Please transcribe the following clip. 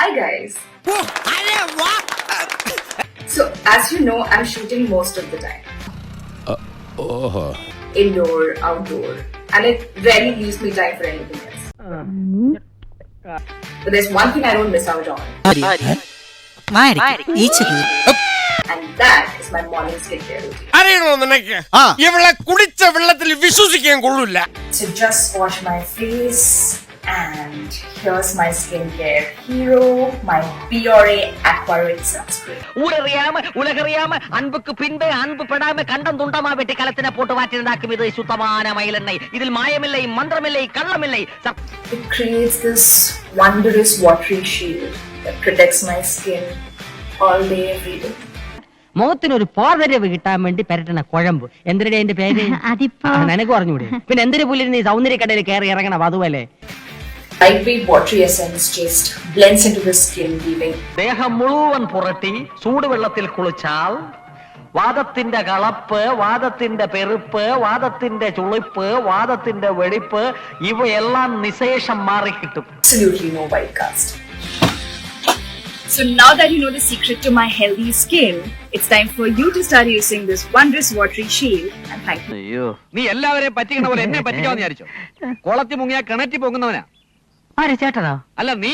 Hi guys. So as you know, I'm shooting most of the time. Indoor, outdoor, and it rarely leaves me time for anything else. But there's one thing I don't miss out on, മാരിക്കും ഈച്ച കീറി and that is my morning skincare routine. അറിയണോ നിനക്ക് ആ. ഇവളെ കുടിച്ച വെള്ളത്തിൽ വിശ്വസിക്കാൻ കൊള്ളൂല So just wash my face, and here's my skincare hero, my Biore Aquarite sunscreen. ஊரறியாம உலகறியாம அன்புக்கு பின்பு அன்பு படாம கண்டம் துண்டமா வெட்டி களத்தின போட்டு வாற்றிருந்தாக்கும் இது சுத்தமான மயிலெண்ணெய் இதில் மாயமில்லை மந்திரமில்லை கள்ளமில்லை sub- It creates this wondrous watery shield that protects my skin all day, every day. മുഖത്തിനൊരു പോർവരവ് കിട്ടാൻ വേണ്ടി പെരട്ടണ കുഴമ്പ് എന്തിനാ എന്റെ പേര് അതിപ്പോ ആ, നിനക്ക് പറഞ്ഞൂടെ പിന്നെ എന്തിനു പുല്ലിന് നീ സൗന്ദര്യക്കടയിൽ കയറി ഇറങ്ങണം അതുപോലെ Lightweight watery essence just blends into the skin, leaving ദേഹം മുഴുവൻ പുരട്ടി ചൂടുവെള്ളത്തിൽ കുളിച്ചാൽ വാദത്തിന്റെ കളപ്പ് വാദത്തിന്റെ പെരുപ്പ് വാദത്തിന്റെ ചുളിപ്പ് വാദത്തിന്റെ വെടിപ്പ് ഇവയെല്ലാം നിശേഷം മാറിക്കിട്ടും absolutely no white cast. So now that you know the secret to my healthy skin, it's time for you to start using this wondrous watery shield. And thank you. അയ്യോ നീ എല്ലാവരെയും പറ്റിക്കണ പോലെ എന്നെ പറ്റിക്കാന്ന് വിചാരിച്ചോ കുളത്തി മുങ്ങിയ കിണറ്റി പൊങ്ങുന്നവനാ ആരെ ചേട്ടനാ? അല്ല നീ?